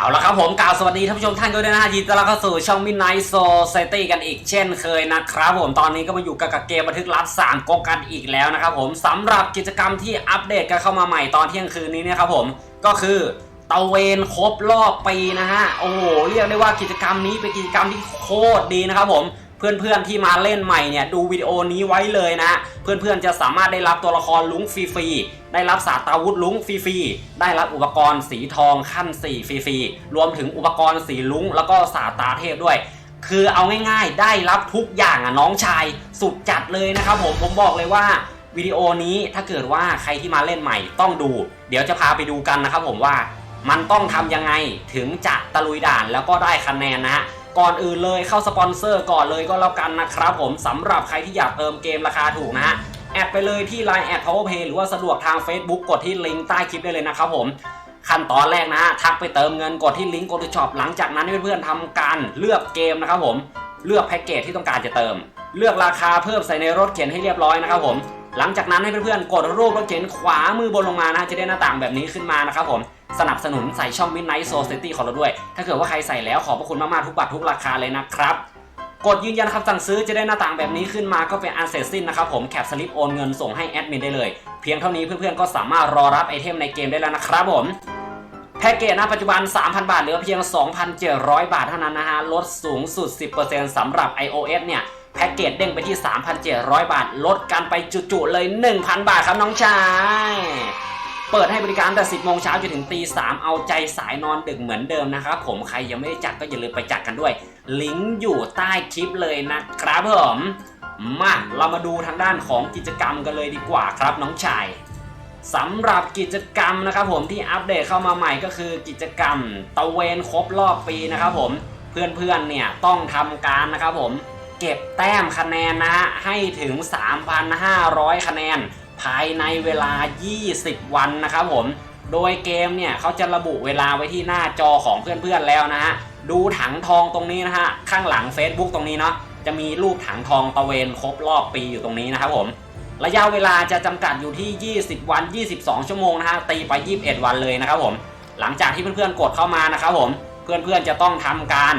เอาละครับผมกล่าวสวัสดีท่านผู้ชมท่านด้วยนะฮะยินดีต้อนรับเข้าสู่ช่อง Midnight Society กันอีกเช่นเคยนะครับผมตอนนี้ก็มาอยู่กับกับเกมบันทึกลับ3กกันอีกแล้วนะครับผมสำหรับกิจกรรมที่อัปเดตกันเข้ามาใหม่ตอนเที่ยงคืนนี้เนะครับผมก็คือตะเวนครบรอบปีนะฮะโอ้โหเรียกได้ว่ากิจกรรมนี้เป็นกิจกรรมที่โคตรดีนะครับผม เพื่อนๆที่มาเล่นใหม่เนี่ยดูวิดีโอนี้ไว้เลยนะ เพื่อนๆจะสามารถได้รับตัวละครลุงฟรีๆได้รับสาตาวุธลุงฟรีๆได้รับอุปกรณ์สีทองขั้น4ฟรีๆรวมถึงอุปกรณ์สีลุงแล้วก็สาตาเทพด้วย คือเอาง่ายๆ ได้รับทุกอย่างอะน้องชายสุดจัดเลยนะครับผมผมบอกเลยว่าวิดีโอนี้ถ้าเกิดว่าใครที่มาเล่นใหม่ต้องดู เดี๋ยวจะพาไปดูกันนะครับผมว่ามันต้องทำยังไงถึงจะตะลุยด่านแล้วก็ได้คะแนนนะฮะ ก่อนอื่นเลยเข้าสปอนเซอร์ก่อนเลยก็แล้วกันนะครับผมสำหรับใครที่อยากเติมเกมราคาถูกนะฮะแอดไปเลยที่ Line แอด powerpay หรือว่าสะดวกทาง Facebook กดที่ลิงก์ใต้คลิปได้เลยนะครับผมขั้นตอนแรกนะฮะทักไปเติมเงินกดที่ลิงก์ go to shop หลังจากนั้นให้เพื่อนๆทำการเลือกเกมนะครับผมเลือกแพ็กเกจที่ต้องการจะเติม เลือกราคาเพิ่มใส่ในรถเข็นให้เรียบร้อยนะครับผมหลังจากนั้นให้เพื่อนๆกดรูปรถเข็นขวามือบนลงมานะจะได้หน้าต่างแบบนี้ขึ้นมานะครับผม สนับสนุนใส่ช่อง Midnight Society ของเราด้วย ถ้าเกิดว่าใครใส่แล้วขอบพระคุณมากๆทุกบัตรทุกราคาเลยนะครับ กดยืนยันคำสั่งซื้อจะได้หน้าต่างแบบนี้ขึ้นมาก็เป็นอันเสร็จสิ้นนะครับผมแคปสลิปโอนเงินส่งให้แอดมินได้เลย เพียงเท่านี้เพื่อนๆก็สามารถรอรับไอเทมในเกมได้แล้วนะครับผมแพ็กเกจณปัจจุบัน 3,000 บาทเหลือเพียง 2,700 บาทเท่านั้นนะฮะ ลดสูงสุด 10%สำหรับ iOS เนี่ย แพ็กเกจเด้งไปที่ 3,700 บาท ลดกันไปจุๆเลย 1,000 บาทครับน้องชาย เปิดให้บริการแต่ 10 โมงเช้าจนถึงตี3เอาใจสายนอนดึกเหมือนเดิมนะครับผมใครยังไม่ได้จัดก็อย่าลืมไปจัดกันด้วย ลิงก์อยู่ใต้คลิปเลยนะครับผมมาเรามาดูทางด้านของกิจกรรมกันเลยดีกว่าครับน้องชายสำหรับกิจกรรมนะครับผมที่อัปเดตเข้ามาใหม่ก็คือกิจกรรมตะเวนครบรอบปีนะครับผมเพื่อนๆเนี่ยต้องทำการนะครับผมเก็บแต้มคะแนนนะฮะให้ถึง 3,500 คะแนน ภายในเวลา 20 วันนะครับผม โดยเกมเนี่ยเขาจะระบุเวลาไว้ที่หน้าจอของเพื่อนๆแล้วนะฮะ ดูถังทองตรงนี้นะฮะ ข้างหลัง Facebook ตรงนี้เนาะ จะมีรูปถังทองตะเวนครบรอบปีอยู่ตรงนี้นะครับผม ระยะเวลาจะจำกัดอยู่ที่ 20 วัน 22 ชั่วโมงนะฮะ ตีไป 21 วันเลยนะครับผม หลังจากที่เพื่อนๆกดเข้ามานะครับผม เพื่อนๆจะต้องทำการ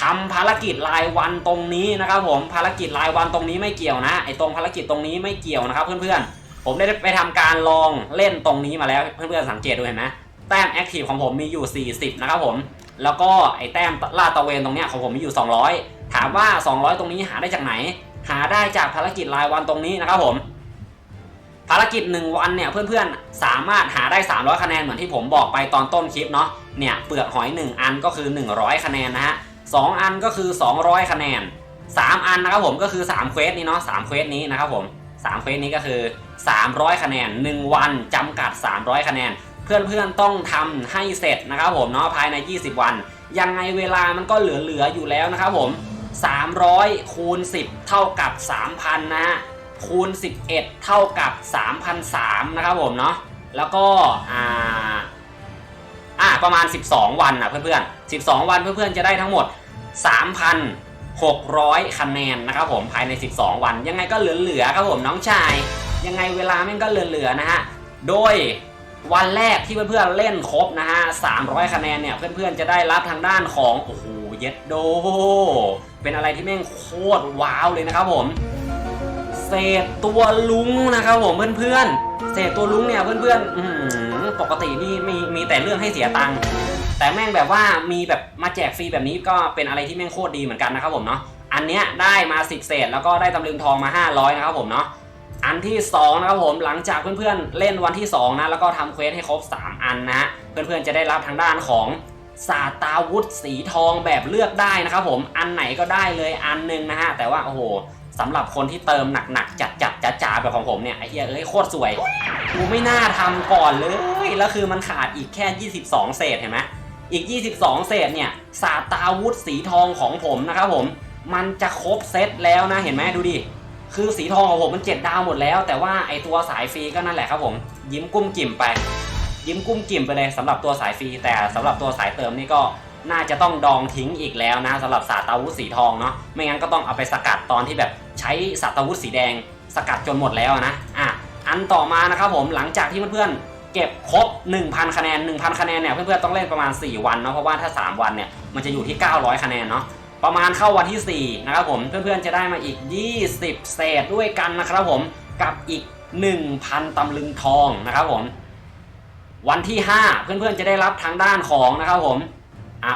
ทำภารกิจรายวันตรงนี้นะครับผมภารกิจรายวันตรงนี้ไม่เกี่ยวนะไอตรงภารกิจตรงนี้ไม่เกี่ยวนะครับเพื่อนๆ ผมได้ไปทำการลองเล่นตรงนี้มาแล้วเพื่อนๆสังเกตดูเห็นไหมแต้มแอคทีฟของผมมีอยู่ 40 นะครับผม แล้วก็ไอแต้มลาตะเวนตรงเนี้ยของผมมีอยู่ 200 ถามว่า 200 ตรงนี้หาได้จากไหน หาได้จากภารกิจรายวันตรงนี้นะครับผม ภารกิจ 1 วันเนี่ยเพื่อนๆ สามารถหาได้ 300 คะแนนเหมือนที่ผมบอกไปตอนต้นคลิปเนาะ เนี่ยเปลือกหอย 1 อันก็คือ 100 คะแนนนะฮะสองอันก็คือ 200 คะแนน 3 อันนะครับผมก็คือ3เควสนี้เนาะ3เควสนี้นะครับผม3เควสนี้ก็คือ 300 คะแนน 1 วันจำกัด 300 คะแนน เพื่อนๆต้องทำให้เสร็จนะครับผมเนาะภายใน 20 วัน ยังไงเวลามันก็เหลือๆอยู่แล้วนะครับผม 300 คูณ 10 เท่ากับ 3,000 นะฮะคูณ 11 เท่ากับ 3,003นะครับผมเนาะแล้วก็อ่าอ่าประมาณ 12 วันนะเพื่อนๆ 12 วันเพื่อนๆจะได้ทั้งหมด3,600 คะแนนนะครับผมภายใน 12 วัน ยังไงก็เหลือๆครับผมน้องชาย ยังไงเวลาแม่งก็เหลือๆนะฮะ โดยวันแรกที่เพื่อนๆเล่นครบนะฮะ 300 คะแนนเนี่ย เพื่อนๆจะได้รับทางด้านของ โอ้โห เย็ดโด เป็นอะไรที่แม่งโคตรว้าวเลยนะครับผม เศษตัวลุงนะครับผมเพื่อนๆ เศษตัวลุงเนี่ยเพื่อนๆอืมปกตินี่มีมีแต่เรื่องให้เสียตังค์ แต่แม่งแบบว่ามีแบบมาแจกฟรีแบบนี้ก็เป็นอะไรที่แม่งโคตรดีเหมือนกันนะครับผมเนาะ อันเนี้ยได้มา 10 เศษแล้วก็ได้ตำลึงทองมา 500 นะครับผมเนาะ อันที่ 2 นะครับผมหลังจากเพื่อนๆเล่นวันที่ 2 นะ แล้วก็ทำเควสให้ครบ 3 อันนะเพื่อนๆจะได้รับทางด้านของสาตาวุธสีทองแบบเลือกได้นะครับผมอันไหนก็ได้เลยอันหนึงนะฮะแต่ว่าโอ้โหสำหรับคนที่เติมหนักๆจัดจัดๆจ๋าๆแบบของผมเนี่ยไอ้เหี้ยเอ้ยโคตรสวยกูไม่น่าทำก่อนเลย แล้วคือมันขาดอีกแค่ 22 เศษเห็นไหมอีก 22 เศษเนี่ยสาตาวุธสีทองของผมนะครับผม มันจะครบเซตแล้วนะเห็นไหมดูดิ คือสีทองของผมมันเจ็ดดาวหมดแล้ว แต่ว่าไอตัวสายฟรีก็นั่นแหละครับผม ยิ้มกุ้มกิ่มไป ยิ้มกุ้มกิ่มไปเลยสำหรับตัวสายฟรีแต่สำหรับตัวสายเติมนี่ก็น่าจะต้องดองทิ้งอีกแล้วนะสำหรับสาตาวุธสีทองเนาะไม่งั้นก็ต้องเอาไปสกัดตอนที่แบบใช้สาตาวุธสีแดง สกัดจนหมดแล้วนะอะอันต่อมานะครับผมหลังจากที่เพื่อนๆเก็บครบ 1,000 คะแนน 1,000 คะแนนเนี่ยเพื่อนๆต้องเล่นประมาณ 4 วันเนาะเพราะว่าถ้า 3 วันเนี่ยมันจะอยู่ที่ 900 คะแนนเนาะ ประมาณเข้าวันที่ 4 นะครับผมเพื่อนๆจะได้มาอีก 20 เศษด้วยกันนะครับผมกับอีก 1,000 ตำลึงทองนะครับผม วันที่ 5 เพื่อนๆจะได้รับทางด้านของนะครับผม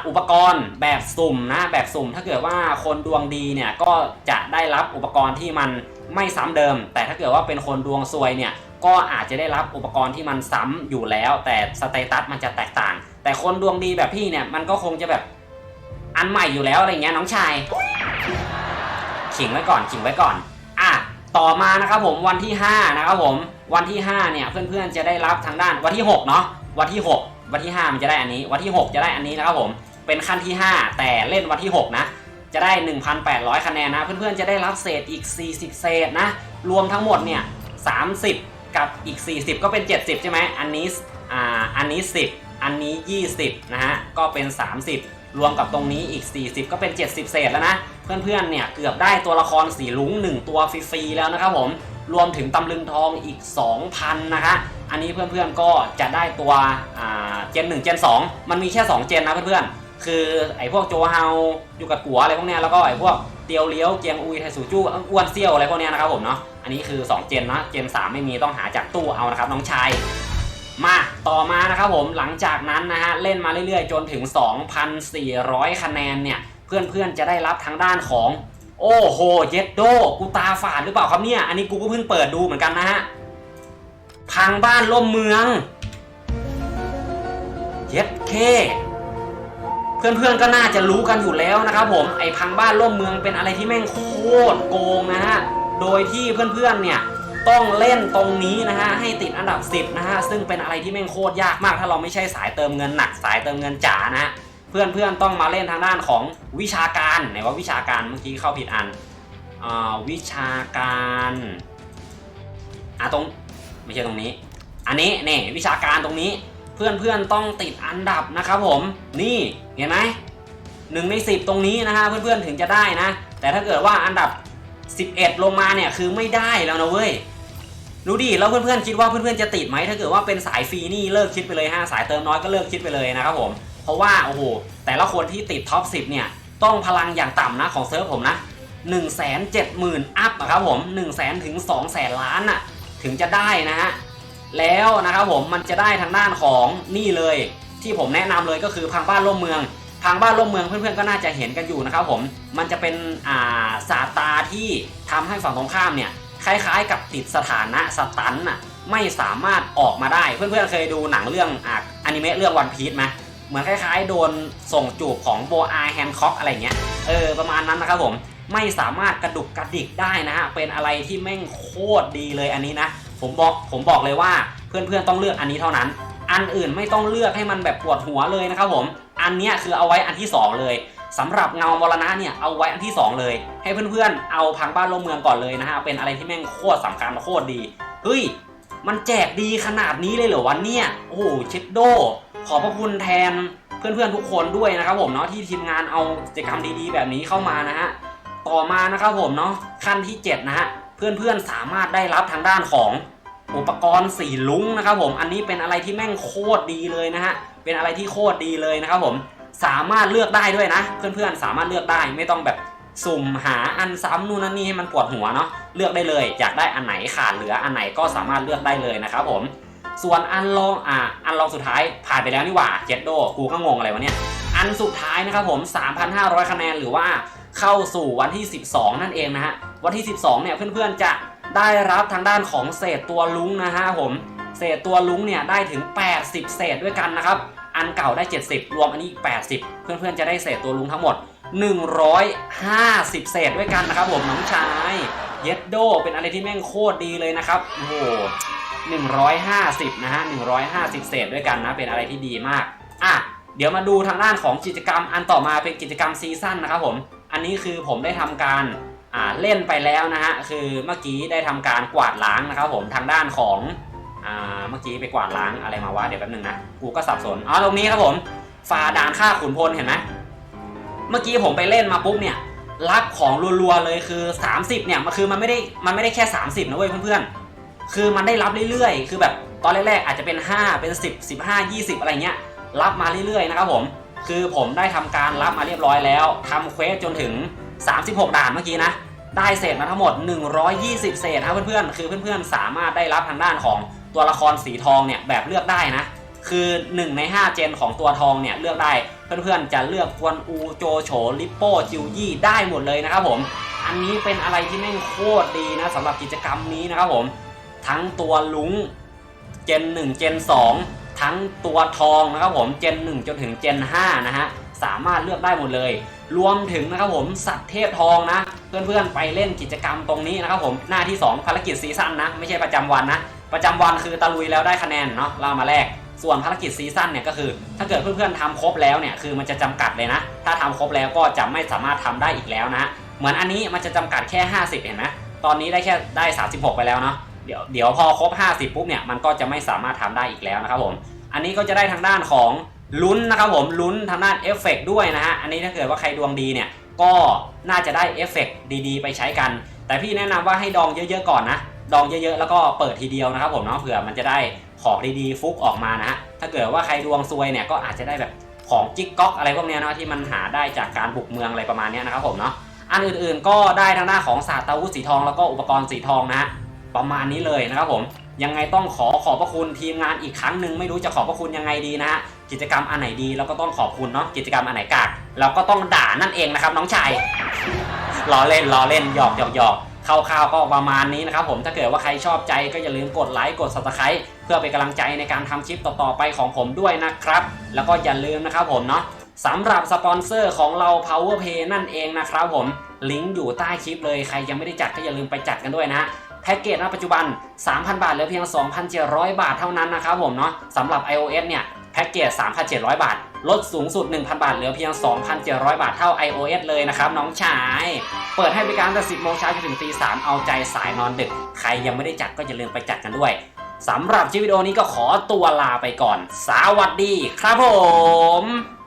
อุปกรณ์แบบสุ่มนะแบบสุ่มถ้าเกิดว่าคนดวงดีเนี่ยก็จะได้รับอุปกรณ์ที่มันไม่ซ้ำเดิม แต่ถ้าเกิดว่าเป็นคนดวงซวยเนี่ยก็อาจจะได้รับอุปกรณ์ที่มันซ้ำอยู่แล้ว แต่สเตตัสมันจะแตกต่าง แต่คนดวงดีแบบพี่เนี่ยมันก็คงจะแบบ อันใหม่อยู่แล้วอะไรเงี้ยน้องชายขิงไว้ก่อนขิงไว้ก่อน อะต่อมานะครับผมวันที่ 5 นะครับผมวันที่ 5 เนี่ย เพื่อนๆจะได้รับทางด้านวันที่ 6 เนาะวันที่ 6 วันที่ 5 มันจะได้อันนี้ วันที่ 6 จะได้อันนี้นะครับผมเป็นขั้นที่ 5 แต่เล่นวันที่ 6 นะ จะได้ 1,800 คะแนนนะ เพื่อนๆจะได้รับเศษอีก 40 เศษนะ รวมทั้งหมดเนี่ย30 กับอีก 40 ก็เป็น 70 ใช่ไหมอันนี้อ่าอันนี้ 10 อันนี้ 20 นะฮะก็เป็น 30 รวมกับตรงนี้อีก 40 ก็เป็น 70 เศษแล้วนะ เพื่อนๆเนี่ยเกือบได้ตัวละครสีลุง1 ตัวฟรีๆแล้วนะครับผมรวมถึงตำลึงทองอีก 2,000 นะคะ อันนี้เพื่อนๆก็จะได้ตัวอ่าเจน1เจน2มันมีแค่ 2 เจนนะเพื่อนๆ คือไอ้พวกโจเฮาอยู่กับกัวอะไรพวกเนี้ยแล้วก็ไอ้พวกเตียวเลี้ยวเจียงอุยไทสูจู้อ้วนเซี่ยวอะไรพวกเนี้ยนะครับผมเนาะ อันนี้คือ 2 เจนนะ เจน 3 ไม่มีต้องหาจากตู้เอานะครับน้องชาย มาต่อมานะครับผมหลังจากนั้นนะฮะเล่นมาเรื่อยๆ จนถึง 2,400 คะแนนเนี่ย เพื่อนๆจะได้รับทางด้านของ โอ้โหเย็ดโดกูตาฝาดหรือเปล่าครับเนี่ย อันนี้กูก็เพิ่งเปิดดูเหมือนกันนะฮะพังบ้านล่มเมืองเย็ดเคเพื่อนๆก็น่าจะรู้กันอยู่แล้วนะครับผมไอ้พังบ้านล่มเมืองเป็นอะไรที่แม่งโคตรโกงนะฮะโดยที่เพื่อนๆเนี่ย ต้องเล่นตรงนี้นะฮะให้ติดอันดับ 10 นะฮะซึ่งเป็นอะไรที่แม่งโคตรยากมาก ถ้าเราไม่ใช่สายเติมเงินหนักสายเติมเงินจ๋านะฮะเพื่อนๆต้องมาเล่นทางด้านของวิชาการไหนว่าวิชาการเมื่อกี้เข้าผิดอันอวิชาการอะตรงไม่ใช่ตรงนี้ อันนี้นี่วิชาการตรงนี้เพื่อนๆต้องติดอันดับนะครับผมนี่เห็นไหมหนึ่งในสิบตรงนี้นะฮะเพื่อนๆถึงจะได้นะ แต่ถ้าเกิดว่าอันดับ 11 ลงมาเนี่ยคือไม่ได้แล้วนะเว้ยรู้ดิแล้วเพื่อนๆคิดว่าเพื่อนๆจะติดไหมถ้าเกิดว่าเป็นสายฟรีนี่เลิกคิดไปเลยฮะสายเติมน้อยก็เลิกคิดไปเลยนะครับผมเพราะว่าโอ้โหแต่ละคนที่ติดท็อป 10 เนี่ยต้องพลังอย่างต่ำนะของเซิร์ฟผมนะ1 7 0 0 0 0อัพนะครับผม1 0 0 0 0 0ถึง2 0 0 0 0ล้านน่ะถึงจะได้นะฮะแล้วนะครับผมมันจะได้ทางด้านของนี่เลย ที่ผมแนะนำเลยก็คือพังบ้านร่มเมืองางบ้านร่มเมืองเพื่อนๆก็น่าจะเห็นกันอยู่นะครับผมมันจะเป็นอ่าสาตาที่ทำให้ฝั่งตรงข้ามเนี่ยคล้ายๆ กับติดสถานะสตันน่ะไม่สามารถออกมาได้เพื่อนๆเคยดูหนังเรื่องอะอนิเมะเรื่องวันพี e ไหมเหมือนคล้ายๆ โดนส่งจูบของโบอาแฮนค็อกอะไรเงี้ยเออประมาณนั้นนะครับผมไม่สามารถกระดุกกระดิกได้นะฮะเป็นอะไรที่แม่งโคตรดีเลยอันนี้นะ ผมบอกผมบอกเลยว่าเพื่อนๆต้องเลือกอันนี้เท่านั้น อันอื่นไม่ต้องเลือกให้มันแบบปวดหัวเลยนะครับผม อันเนี้ยคือเอาไว้อันที่ 2 เลยสำหรับเงามรณะเนี่ยเอาไว้อันที่ 2 เลย ให้เพื่อนๆ เอาพังบ้านลมเมืองก่อนเลยนะฮะเป็นอะไรที่แม่งโคตรสำคัญโคตรดีเฮ้ยมันแจกดีขนาดนี้เลยเหรอวันเนี่ยโอ้โหเช็ดโด ขอบพระคุณแทนเพื่อนๆทุกคนด้วยนะครับผมเนาะที่ทีมงานเอากิจกรรมดีๆ แบบนี้เข้ามานะฮะต่อมานะครับผมเนาะขั้นที่ 7 นะฮะเพื่อนๆสามารถได้รับทางด้านของอุปกรณ์สีลุ้งนะครับผมอันนี้เป็นอะไรที่แม่งโคตรดีเลยนะฮะ เป็นอะไรที่โคตรดีเลยนะครับผมสามารถเลือกได้ด้วยนะ เพื่อนๆสามารถเลือกได้ไม่ต้องแบบสุ่มหาอันซ้ำนู่นนั่นนี่ให้มันปวดหัวเนาะเลือกได้เลย อยากได้อันไหนขาดเหลืออันไหนก็สามารถเลือกได้เลยนะครับผมส่วนอันลองอะอันลองสุดท้ายผ่านไปแล้วนี่หว่าเจ็ดโดกูก็งงอะไรวะเนี่ยอันสุดท้ายนะครับผม 3,500 คะแนนหรือว่าเข้าสู่วันที่ 12 นั่นเองนะฮะวันที่ 12 เนี่ยเพื่อนๆจะได้รับทางด้านของเศษตัวลุงนะฮะผมเศษตัวลุงเนี่ยได้ถึง 80 เศษด้วยกันนะครับ อันเก่าได้ 70 รวมอันนี้อีก 80 เพื่อนๆจะได้เศษตัวลุงทั้งหมด 150 เศษด้วยกันนะครับผมน้องชาย เย็ดโดเป็นอะไรที่แม่งโคตรดีเลยนะครับโอ้โห150 นะฮะ 150 เศษด้วยกันนะ เป็นอะไรที่ดีมาก อะ เดี๋ยวมาดูทางด้านของกิจกรรมอันต่อมาเป็นกิจกรรมซีซั่นนะครับผม อันนี้คือผมได้ทำการอ่าเล่นไปแล้วนะฮะ คือเมื่อกี้ได้ทำการกวาดล้างนะครับผมทางด้านของ เมื่อกี้ไปกวาดล้างอะไรมาวะเดี๋ยวแป๊บนึงนะกูก็สับสนอ๋อตรงนี้ครับผมฝ่าด่านฆ่าขุนพลเห็นไหมเมื่อกี้ผมไปเล่นมาปุ๊บเนี่ยรับของรัวๆเลยคือ 30 เนี่ยมันคือมันไม่ได้มันไม่ได้แค่ 30 นะเว้ยเพื่อนๆคือมันได้รับเรื่อยๆ คือแบบตอนแรกๆอาจจะเป็น 5 เป็น 10 15 20 อะไรเงี้ยรับมาเรื่อยๆนะครับผมคือผมได้ทำการรับมาเรียบร้อยแล้วทำเควสจนถึง 36 ด่านเมื่อกี้นะได้เศษมาทั้งหมด 120 เศษครับเพื่อนๆคือเพื่อนๆสามารถได้รับทางด้านของ ตัวละครสีทองเนี่ยแบบเลือกได้นะ คือ 1 ใน 5 เจนของตัวทองเนี่ยเลือกได้ เพื่อนๆจะเลือกกวนอูโจโฉลิปโป้จิวยี่ได้หมดเลยนะครับผม อันนี้เป็นอะไรที่แม่งโคตรดีนะสำหรับกิจกรรมนี้นะครับผม ทั้งตัวลุงเจน 1 เจน 2 ทั้งตัวทองนะครับผมเจน 1 จนถึงเจน 5 นะฮะสามารถเลือกได้หมดเลย รวมถึงนะครับผมสัตว์เทพทองนะ เพื่อนๆไปเล่นกิจกรรมตรงนี้นะครับผมหน้าที่ 2 ภารกิจซีซั่นนะ ไม่ใช่ประจำวันนะ ประจำวันคือตะลุยแล้วได้คะแนนเนาะเรามาแลกส่วนภารกิจซีซั่นเนี่ยก็คือ ถ้าเกิดเพื่อนๆทำครบแล้วเนี่ยคือมันจะจำกัดเลยนะ ถ้าทำครบแล้วก็จะไม่สามารถทำได้อีกแล้วนะเหมือนอันนี้มันจะจำกัดแค่ 50 เห็นไหมตอนนี้ได้แค่ได้ 36 ไปแล้วเนาะเดี๋ยวเดี๋ยวพอครบ 50 ปุ๊บเนี่ยมันก็จะไม่สามารถทำได้อีกแล้วนะครับผมอันนี้ก็จะได้ทางด้านของลุ้นนะครับผมลุ้นทางด้านเอฟเฟกต์ด้วยนะฮะอันนี้ถ้าเกิดว่าใครดวงดีเนี่ยก็น่าจะได้เอฟเฟกต์ดีๆ ไปใช้กัน แต่พี่แนะนำว่าให้ดองเยอะๆก่อนนะ ดองเยอะๆ แล้วก็เปิดทีเดียวนะครับผมเนาะเผื่อมันจะได้ของดีๆฟุกออกมานะฮะถ้าเกิดว่าใครดวงซวยเนี่ยก็อาจจะได้แบบของจิ๊กก๊อกอะไรพวกเนี้ยเนาะที่มันหาได้จากการบุกเมืองอะไรประมาณเนี้ยนะครับผมเนาะอันอื่นๆก็ได้ทางหน้าของศาสตราวุธสีทองแล้วก็อุปกรณ์สีทองนะฮะประมาณนี้เลยนะครับผมยังไงต้องขอขอบพระคุณทีมงานอีกครั้งหนึ่งไม่รู้จะขอบพระคุณยังไงดีนะฮะกิจกรรมอันไหนดีเราก็ต้องขอบคุณเนาะกิจกรรมอันไหนกากเราก็ต้องด่านั่นเองนะครับน้องชายล้อเล่นล้อเล่นหยอกหยอกหยอก คร่าวๆก็ประมาณนี้นะครับผมถ้าเกิดว่าใครชอบใจก็อย่าลืมกดไลค์กด subscribe เพื่อเป็นกำลังใจในการทำคลิปต่อๆไปของผมด้วยนะครับ แล้วก็อย่าลืมนะครับผมเนาะสำหรับสปอนเซอร์ของเรา Power Pay นั่นเองนะครับผมลิงก์อยู่ใต้คลิปเลยใครยังไม่ได้จัดก็อย่าลืมไปจัดกันด้วยนะแพ็กเกจณปัจจุบัน 3,000 บาทเหลือเพียง 2,700 บาทเท่านั้นนะครับผมเนาะสำหรับ iOS เนี่ยแพ็กเกจ 3,700 บาท ลดสูงสุด 1,000 บาทเหลือเพียง 2,700 บาทเท่า iOS เลยนะครับน้องชาย เปิดให้บริการตั้งแต่10โมงเช้าจนถึงตี3เอาใจสายนอนดึก ใครยังไม่ได้จัดก็อย่าลืมไปจัดกันด้วยสำหรับคลิปวิดีโอนี้ก็ขอตัวลาไปก่อน สวัสดีครับผม